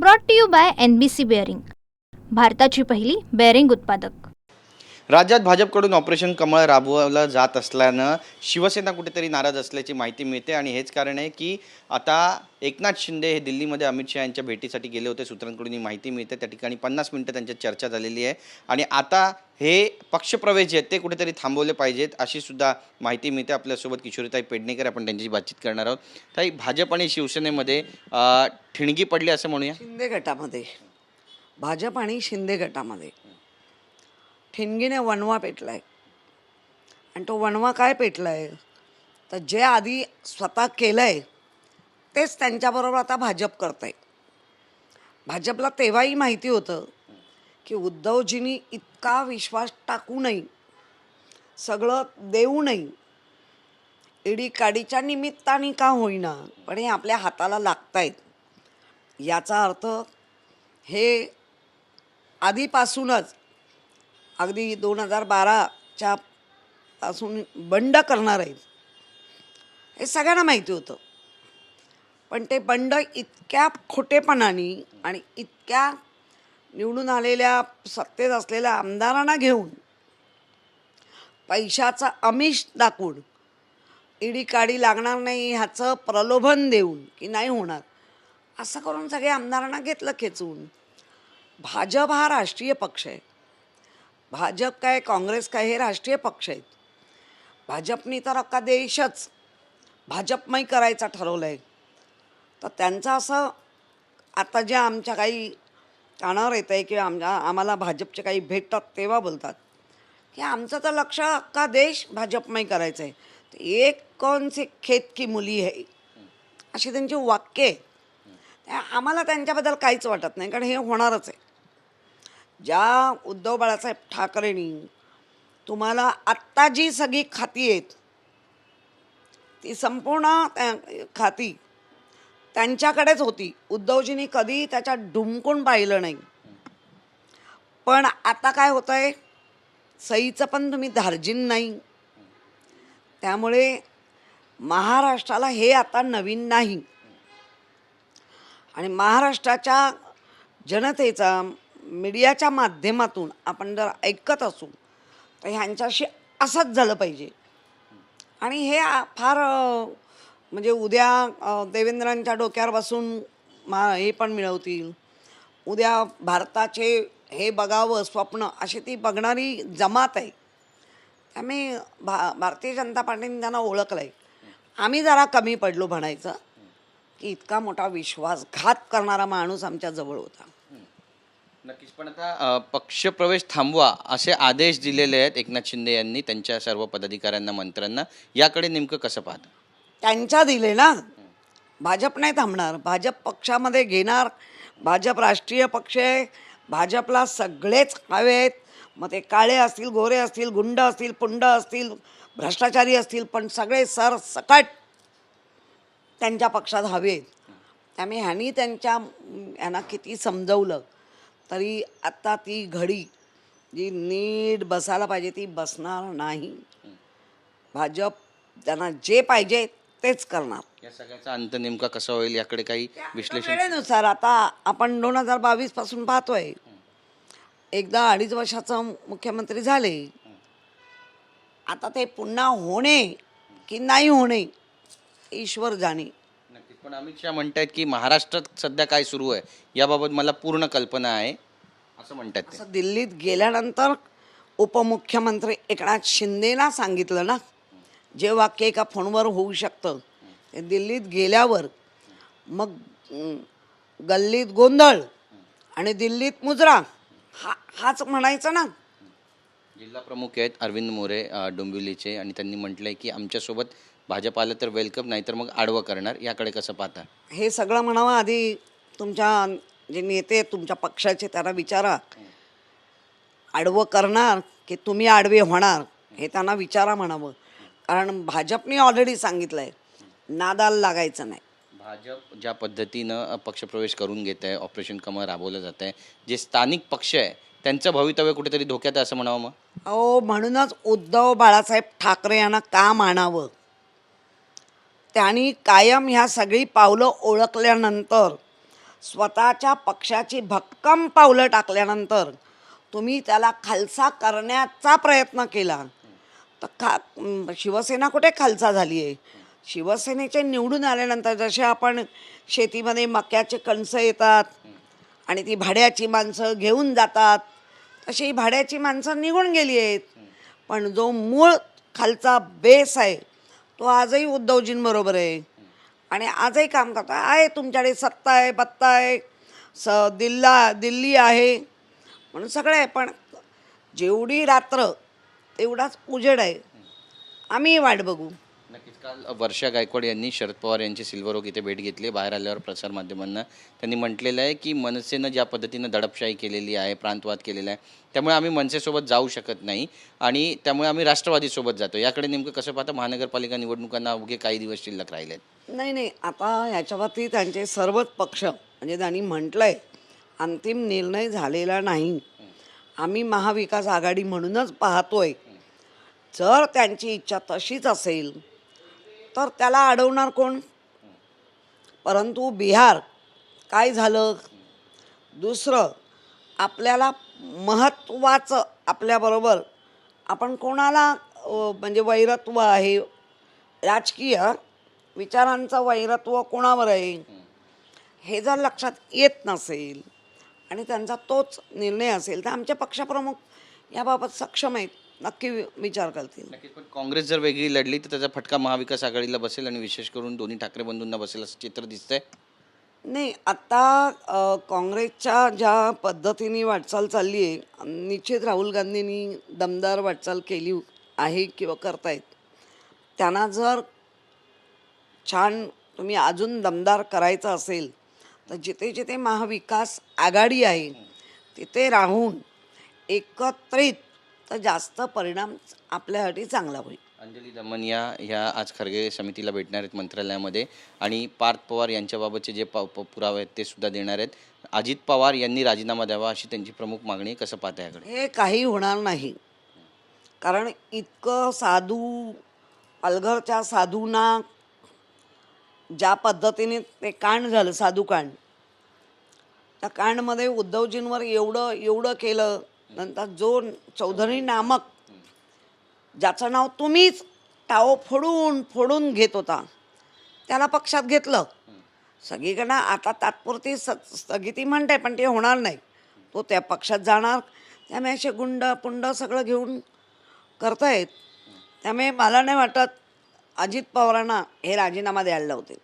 Brought to you by N B C bearing भारताची पहिली bearing उत्पादक. राज्यात भाजपकडून ऑपरेशन कमळ राबवलं जात असल्यानं शिवसेना कुठेतरी नाराज असल्याची माहिती मिळते आणि हेच कारण आहे की आता एकनाथ शिंदे हे दिल्लीमध्ये अमित शहा यांच्या भेटीसाठी गेले होते सूत्रांकडून ही माहिती मिळते. त्या ठिकाणी पन्नास मिनटं त्यांच्यात चर्चा झालेली आहे. आणि आता हे पक्षप्रवेश जे आहेत ते कुठेतरी थांबवले पाहिजेत अशी सुद्धा माहिती मिळते. आपल्यासोबत किशोरीताई पेडणेकर आपण त्यांच्याशी बातचीत करणार आहोत. ताई भाजप आणि शिवसेनेमध्ये ठिणगी पडली असं म्हणूया. शिंदे गटामध्ये. भाजप आणि शिंदे गटामध्ये. ठिणगीने वणवा पेटलाय. आणि तो वणवा काय पेटला आहे तर जे आधी स्वतः केलं आहे तेच त्यांच्याबरोबर आता भाजप करत आहे भाजपला तेव्हाही माहिती होतं की उद्धवजींनी इतका विश्वास टाकू नये सगळं देऊ नये. इडी काडीच्या निमित्ताने का होईना पण हे आपल्या हाताला लागतायत. याचा अर्थ हे आधीपासूनच अगदी दोन हजार बाराच्या पासून बंड करणार आहेत. हे सगळ्यांना माहिती होतं. पण ते बंड इतक्या खोटेपणाने आणि इतक्या निवडून आलेल्या सत्तेत असलेल्या आमदारांना घेऊन पैशाचा आमिष दाखवून इडी काडी लागणार नाही ह्याचं प्रलोभन देऊन की नाही होणार असं करून सगळे आमदारांना घेतलं खेचून. भाजप हा राष्ट्रीय पक्ष आहे. भाजप काय काँग्रेस काय हे राष्ट्रीय पक्ष आहेत. भाजपनी तर अख्खा देशच भाजपमय करायचा ठरवलं आहे तर त्यांचं असं आता जे आमच्या काही कानावर येतं आहे किंवा आमच्या आम्हाला भाजपचे काही भेटतात तेव्हा बोलतात. की आमचं तर लक्ष अख्खा देश भाजपमय करायचं आहे तर एक कोण से खेत की मुली आहे अशी त्यांची वाक्य आहे. त्या- आम्हाला त्यांच्याबद्दल काहीच वाटत नाही कारण हे होणारच आहे. ज्या उद्धव बाळासाहेब ठाकरेंनी तुम्हाला आत्ता जी सगळी खाती आहेत ती संपूर्ण त्या- खाती त्यांच्याकडेच होती. उद्धवजींनी कधी त्याच्यात डुमकून पाहिलं नाही. पण आता काय होतं आहे सईचं पण तुम्ही धार्जिन नाही. त्यामुळे महाराष्ट्राला हे आता नवीन नाही. आणि महाराष्ट्राच्या जनतेचा मीडियाच्या माध्यमातून आपण जर ऐकत असू तर ह्यांच्याशी असंच झालं पाहिजे. आणि हे फार म्हणजे उद्या देवेंद्रांच्या डोक्यावर बसून मा हे पण मिळवतील. उद्या भारताचे हे बघावं स्वप्न अशी ती बघणारी जमात आहे. त्यामुळे भा भारतीय जनता पार्टीने त्यांना ओळखलं आहे आम्ही जरा कमी पडलो म्हणायचं की इतका मोठा विश्वासघात करणारा माणूस आमच्या जवळ होता. नक्कीच. पण आता पक्षप्रवेश थांबवा असे आदेश दिलेले आहेत एकनाथ शिंदे यांनी त्यांच्या सर्व पदाधिकाऱ्यांना मंत्र्यांना. याकडे नेमकं कसं पाहतं? त्यांच्या दिले ना. भाजप नाही थांबणार. भाजप पक्षामध्ये घेणार. भाजप राष्ट्रीय पक्ष आहे. भाजपला सगळेच हवे आहेत. मग ते काळे असतील गोरे असतील गुंड असतील पुंड असतील भ्रष्टाचारी असतील पण सगळे सर सकट त्यांच्या पक्षात हवेत त्यामुळे ह्यांनी त्यांच्या ह्यांना किती समजवलं? तरी आत्ता ती घडी जी नीट बसायला पाहिजे ती बसणार नाही. भाजप त्यांना जे पाहिजे तेच करणार. या सगळ्याचा अंत नेमका कसा होईल याकडे काही विश्लेषण? वेळेनुसार आता आपण दोन हजार बावीसपासून पाहतोय. एकदा अडीच वर्षाचं मुख्यमंत्री झाले. आता ते पुन्हा होणे की नाही होणे ईश्वर जाणे. पण अमित शहा म्हणतायत की महाराष्ट्रात सध्या काय सुरू आहे याबाबत मला पूर्ण कल्पना आहे असं म्हणतात ते. असं दिल्लीत गेल्यानंतर उपमुख्यमंत्री एकनाथ शिंदेना सांगितलं ना जे वाक्य एका फोनवर होऊ शकतं. ते दिल्लीत गेल्यावर मग अं, गल्लीत गोंधळ आणि दिल्लीत मुजरा हा हाच म्हणायचं ना. जिल्हा प्रमुख आहेत अरविंद मोरे अ, डोंबिवलीचे आणि त्यांनी म्हटलंय की आमच्यासोबत भाजप आलं तर वेलकम नाहीतर मग आडवं करणार. याकडे कसं पाहता? हे सगळं म्हणावं आधी तुमच्या जे नेते तुमच्या पक्षाचे त्यांना विचारा. आडवं करणार की तुम्ही आडवे होणार हे त्यांना विचारा म्हणावं. कारण भाजपने ऑलरेडी सांगितलं आहे नादाला लागायचं नाही. भाजप ज्या पद्धतीनं पक्षप्रवेश करून घेत आहे ऑपरेशन कमळ राबवलं जात आहे जे स्थानिक पक्ष आहे त्यांचं भवितव्य कुठेतरी धोक्यात आहे असं म्हणावं मग? अहो म्हणूनच उद्धव बाळासाहेब ठाकरे यांना का मानावं? त्यांनी कायम ह्या सगळी पावलं ओळखल्यानंतर स्वतःच्या पक्षाची भक्कम पावलं टाकल्यानंतर तुम्ही त्याला खालसा करण्याचा प्रयत्न केला. तर खा शिवसेना कुठे खालसा झाली आहे शिवसेनेचे निवडून आल्यानंतर जसे आपण शेतीमध्ये मक्याचे कणसं येतात आणि ती भाड्याची माणसं घेऊन जातात तशी भाड्याची माणसं निघून गेली आहेत पण जो मूळ खालचा बेस आहे तो आजही उद्धवजींबरोबर आहे. आणि आजही काम करतो. आहे तुमच्याकडे सत्ता आहे बत्ता आहे. स दिल्ला दिल्ली आहे. म्हणून सगळं आहे पण जेवढी रात्र तेवढाच उजेड आहे. आम्ही वाट बघू. काल वर्षा गायकवाड यांनी शरद पवार यांची सिल्वर ओक इथे भेट घेतली. बाहेर आल्यावर प्रसारमाध्यमांना त्यांनी म्हटलेलं आहे की मनसेनं ज्या पद्धतीनं दडपशाही केलेली आहे प्रांतवाद केलेला आहे त्यामुळे आम्ही मनसेसोबत जाऊ शकत नाही आणि त्यामुळे आम्ही राष्ट्रवादीसोबत जातो. याकडे नेमकं कसं पाहता? महानगरपालिका निवडणुकांना अवघे काही दिवस शिल्लक राहिले आहेत नाही नाही. आता ह्याच्यावरती त्यांचे सर्वच पक्ष म्हणजे त्यांनी म्हटलंय अंतिम निर्णय झालेला नाही. आम्ही महाविकास आघाडी म्हणूनच पाहतोय. जर त्यांची इच्छा तशीच असेल तर त्याला अडवणार कोण? परंतु बिहार काय झालं? दुसरं आपल्याला महत्त्वाचं आपल्याबरोबर आपण कोणाला म्हणजे वैरत्व आहे? राजकीय विचारांचं वैरत्व कोणावर आहे? हे जर लक्षात येत नसेल आणि त्यांचा तोच निर्णय असेल तर आमचे पक्षप्रमुख याबाबत सक्षम आहेत. नक्की विचार करतील. नक्कीच पण काँग्रेस जर वेगळी लढली तर त्याचा फटका महाविकास आघाडीला बसेल आणि विशेष करून दोन्ही ठाकरे बंधूंना बसेल असं चित्र दिसतंय? नाही आता काँग्रेसच्या ज्या पद्धतीने वाटचाल चालली आहे निश्चित राहुल गांधींनी दमदार वाटचाल केली आहे किंवा करतायत. त्यांना जर छान तुम्ही अजून दमदार करायचं असेल तर जिथे जिथे महाविकास आघाडी आहे तिथे राहून एकत्रित तर जास्त परिणाम आपल्यासाठी चांगला होईल. अंजली दमन या ह्या आज खरगे समितीला भेटणार आहेत मंत्रालयामध्ये आणि पार्थ पवार यांच्याबाबतचे जे प- प- पुरावे आहेत ते सुद्धा देणार आहेत. अजित पवार यांनी राजीनामा द्यावा अशी त्यांची प्रमुख मागणी आहे. कसं पाहता याकडे? हे काही होणार नाही. कारण इतकं साधू पालघरच्या साधूंना ज्या पद्धतीने ते कांड झालं साधू कांड त्या कांडमध्ये उद्धवजींवर एवढं एवढं केलं नंतर जो चौधरी नामक ज्याचं नाव तुम्हीच टाओ फोडून फोडून घेत होता त्याला पक्षात घेतलं. सगळीकडनं आता तात्पुरती स स्थगिती म्हणते पण ते होणार नाही. तो त्या पक्षात जाणार. त्यामुळे असे गुंड पुंड सगळं घेऊन करतायत. त्यामुळे मला नाही वाटत अजित पवारांना हे राजीनामा द्यायला लावतील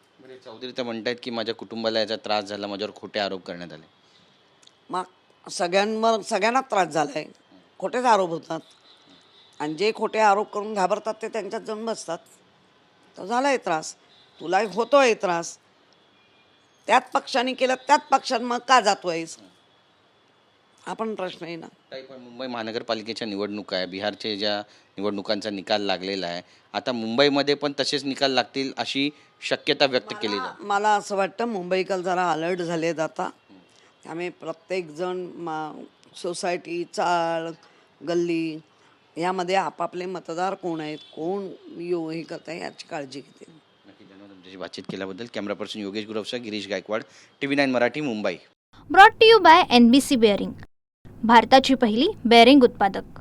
चौधरी तर म्हणतायत की माझ्या कुटुंबाला याचा त्रास झाला माझ्यावर खोटे आरोप करण्यात आले. मग सगळ्यांवर सगळ्यांना त्रास झाला आहे खोटेच आरोप होतात. आणि जे खोटे आरोप करून घाबरतात ते त्यांच्यात जाऊन बसतात. तर झाला आहे त्रास. तुला होतो आहे त्रास. त्याच पक्षाने केलं त्याच पक्षात मग का जातो आहेस हा पण प्रश्न आहे ना. ताई पण मुंबई महानगरपालिकेच्या निवडणुका आहे. बिहारचे ज्या निवडणुकांचा निकाल लागलेला आहे आता मुंबईमध्ये पण तसेच निकाल लागतील अशी शक्यता व्यक्त केली जाते. मला असं वाटतं मुंबईकर जरा अलर्ट झालेत आता. त्यामुळे प्रत्येकजण मा सोसायटी चाळ गल्ली यामध्ये आपापले मतदार कोण आहेत कोण यो हे करत आहे याची काळजी धन्यवाद तुमच्याशी बातचीत केल्याबद्दल. Camera person Yogesh गुरवसह Girish Gaikwad T V nine Marathi Mumbai. Brought to you by N B C bearing भारताची पहिली बेअरिंग उत्पादक.